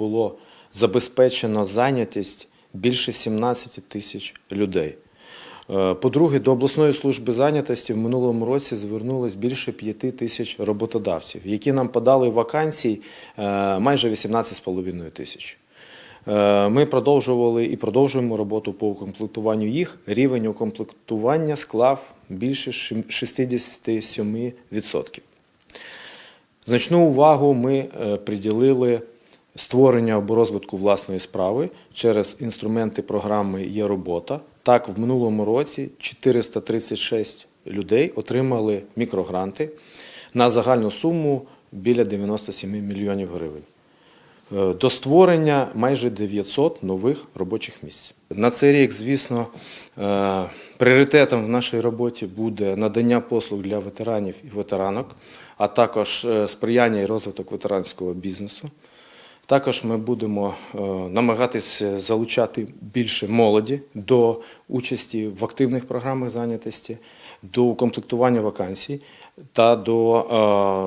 було забезпечено зайнятість більше 17 тисяч людей. Е, По-друге, до обласної служби зайнятості в минулому році звернулось більше 5 тисяч роботодавців, які нам подали вакансій е, майже 18,5 тисяч. Е, Ми продовжували і продовжуємо роботу по укомплектуванню їх. Рівень укомплектування склав більше 67%. Значну увагу ми приділили створенню або розвитку власної справи через інструменти програми Є робота. Так, в минулому році 436 людей отримали мікрогранти на загальну суму біля 97 мільйонів гривень. Е, До створення майже 900 нових робочих місць. На цей рік, звісно, е, пріоритетом в нашій роботі буде надання послуг для ветеранів і ветеранок, а також е, сприяння і розвиток ветеранського бізнесу. Також ми будемо е, намагатися залучати більше молоді до участі в активних програмах зайнятості, до укомплектування вакансій та до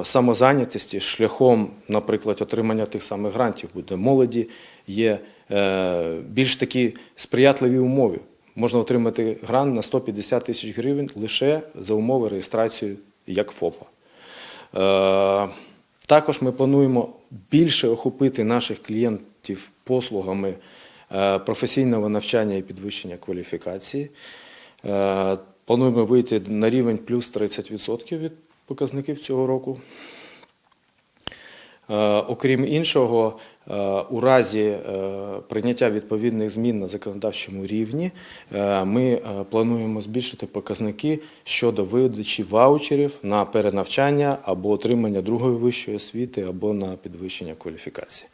е, самозайнятості шляхом, наприклад, отримання тих самих грантів. Буде молоді є е, більш такі сприятливі умови. Можна отримати грант на 150 тисяч гривень лише за умови реєстрації як ФОПа. Також ми плануємо більше охопити наших клієнтів послугами е, професійного навчання і підвищення кваліфікації. Е, Плануємо вийти на рівень плюс 30% від показників цього року. Е, Окрім іншого, е, у разі е, прийняття відповідних змін на законодавчому рівні, ми плануємо збільшити показники щодо видачі ваучерів на перенавчання або отримання другої вищої освіти або на підвищення кваліфікації.